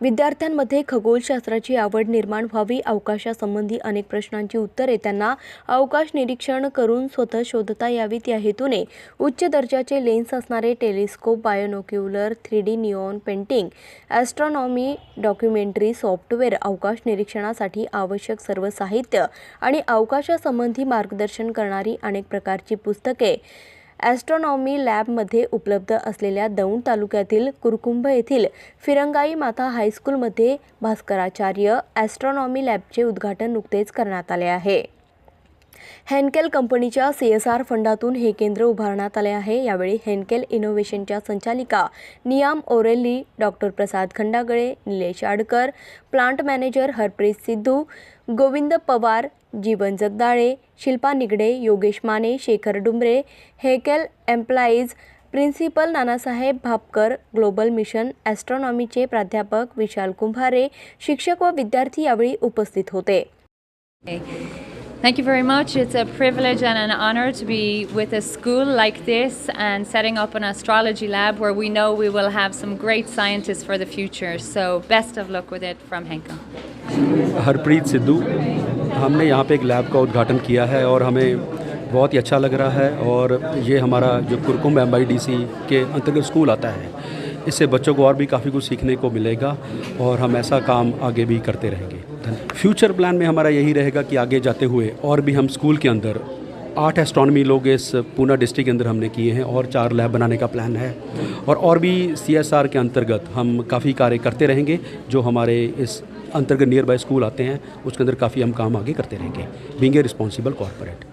विद्यार्थ्यांमध्ये खगोलशास्त्राची आवड निर्माण व्हावी अवकाशासंबंधी अनेक प्रश्नांची उत्तरे त्यांना अवकाश निरीक्षण करून स्वतः शोधता यावीत. या हेतूने उच्च दर्जाचे लेन्स असणारे telescope binocular three D neon painting astronomy documentary software अवकाश निरीक्षणासाठी आवश्यक सर्व साहित्य आणि अवकाशासंबंधी मार्गदर्शन करणारी अनेक प्रकारची पुस्तके ॲस्ट्रॉनॉमी लॅबमध्ये उपलब्ध असलेल्या दौंड तालुक्यातील कुरकुंभ येथील फिरंगाई माता हायस्कूलमध्ये भास्कराचार्य ॲस्ट्रॉनॉमी लॅबचे उद्घाटन नुकतेच करण्यात आले आहे. हेनकेल कंपनीच्या सी एस आर फंडातून हे केंद्र उभारण्यात आले आहे. यावेळी हेनकेल इनोव्हेशनच्या संचालिका Niamh O'Reilly doctor Prasad Khandagale Nilesh Adkar plant manager Harpreet Sidhu Govind Pawar Jeevan Jagdale Shilpa Nigade Yogesh Mane Shekhar Dumbare Henkel employees principal Nanasaheb Bhapkar global mission ॲस्ट्रॉनॉमीचे प्राध्यापक विशाल कुंभारे शिक्षक व विद्यार्थी यावेळी उपस्थित होते. Thank you very much. It's a privilege and an honor to be with a school like this and setting up an astrology lab where we know we will have some great scientists for the future. So, best of luck with it from Henkel. Harpreet Sidhu हमने यहाँ पे एक lab का उद्घाटन KIA है और हमें बहुत ही अच्छा लग रहा है और ये हमारा जो कुरकुम एम के अंतर्गत स्कूल आता है इससे बच्चों को और भी काफ़ी कुछ सीखने को मिलेगा और हम ऐसा काम आगे भी करते रहेंगे। फ्यूचर प्लान में हमारा यही रहेगा कि आगे जाते हुए और भी हम स्कूल के अंदर आठ एस्ट्रॉनमी लोग इस पूना डिस्ट्रिक्ट के अंदर हमने किए हैं और चार लैब बनाने का प्लान है और और भी सीएसआर के अंतर्गत हम काफ़ी कार्य करते रहेंगे, जो हमारे इस अंतर्गत नियर बाय स्कूल आते हैं, उसके अंदर काफ़ी हम काम आगे करते रहेंगे। बींग ए रिस्पॉन्सिबल कॉरपोरेट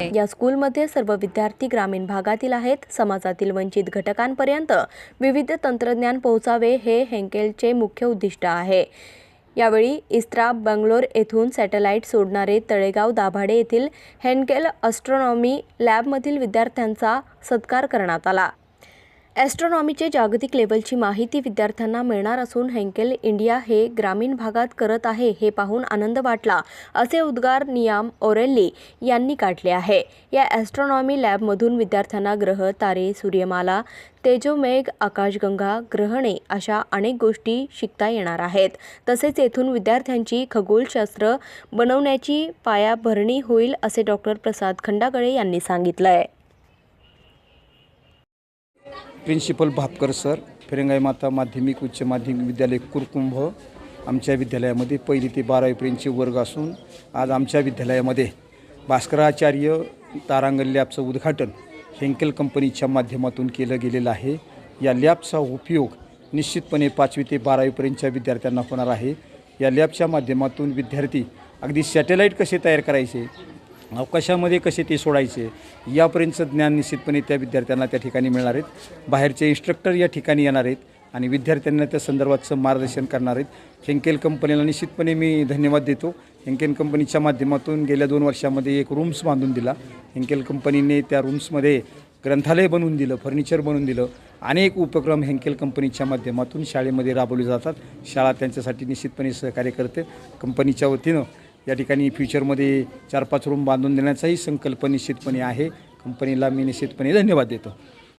या स्कूलमध्ये सर्व विद्यार्थी ग्रामीण भागातील आहेत. समाजातील वंचित घटकांपर्यंत विविध तंत्रज्ञान पोहोचावे हे हेंकेलचे मुख्य उद्दिष्ट आहे. यावेळी इस्त्रा बंगलोर येथून सॅटेलाईट सोडणारे तळेगाव दाभाडे येथील हेनकेल ॲस्ट्रॉनॉमी लॅबमधील विद्यार्थ्यांचा सत्कार करण्यात आला. ॲस्ट्रॉनॉमीचे जागतिक लेवलची माहिती विद्यार्थ्यांना मिळणार असून हेंकेल इंडिया हे ग्रामीण भागात करत आहे हे पाहून आनंद वाटला असे उद्गार नियाम ओरेल्ली यांनी काढले आहे. या ॲस्ट्रॉनॉमी लॅबमधून विद्यार्थ्यांना ग्रह तारे सूर्यमाला तेजोमेघ आकाशगंगा ग्रहणे अशा अनेक गोष्टी शिकता येणार आहेत. तसेच येथून विद्यार्थ्यांची खगोलशास्त्र बनवण्याची पायाभरणी होईल असे डॉक्टर प्रसाद खंडागळे यांनी सांगितलं आहे प्रिन्सिपल भापकर सर फिरंगाई माता माध्यमिक उच्च माध्यमिक विद्यालय कुरकुंभ आमच्या विद्यालयामध्ये पहिली ते बारावीपर्यंतचे वर्ग असून आज आमच्या विद्यालयामध्ये भास्कराचार्य तारांगण लॅबचं उद्घाटन हेंकेल कंपनीच्या माध्यमातून केलं गेलेलं आहे. या लॅबचा उपयोग निश्चितपणे पाचवी ते बारावीपर्यंतच्या विद्यार्थ्यांना होणार आहे. या लॅबच्या माध्यमातून विद्यार्थी अगदी सॅटेलाईट कसे तयार करायचे? अवकाशामध्ये कसे ते सोडायचे? यापर्यंतचं ज्ञान निश्चितपणे त्या विद्यार्थ्यांना त्या ठिकाणी मिळणार आहेत. बाहेरचे इन्स्ट्रक्टर या ठिकाणी येणार आहेत आणि विद्यार्थ्यांना त्या संदर्भातचं मार्गदर्शन करणार आहेत. हेंकेल कंपनीला निश्चितपणे मी धन्यवाद देतो. हेंकेल कंपनीच्या माध्यमातून गेल्या दोन वर्षामध्ये एक रूम्स बांधून दिला. हेंकेल कंपनीने त्या रूम्समध्ये ग्रंथालय बनवून दिलं फर्निचर बनवून दिलं. अनेक उपक्रम हेंकेल कंपनीच्या माध्यमातून शाळेमध्ये राबवले जातात. शाळा त्यांच्यासाठी निश्चितपणे सहकार्य करते. कंपनीच्या वतीनं या ठिकाणी फ्युचरमध्ये चार पाच रूम बांधून देण्याचाही संकल्प निश्चितपणे आहे. कंपनीला मी निश्चितपणे धन्यवाद देतो.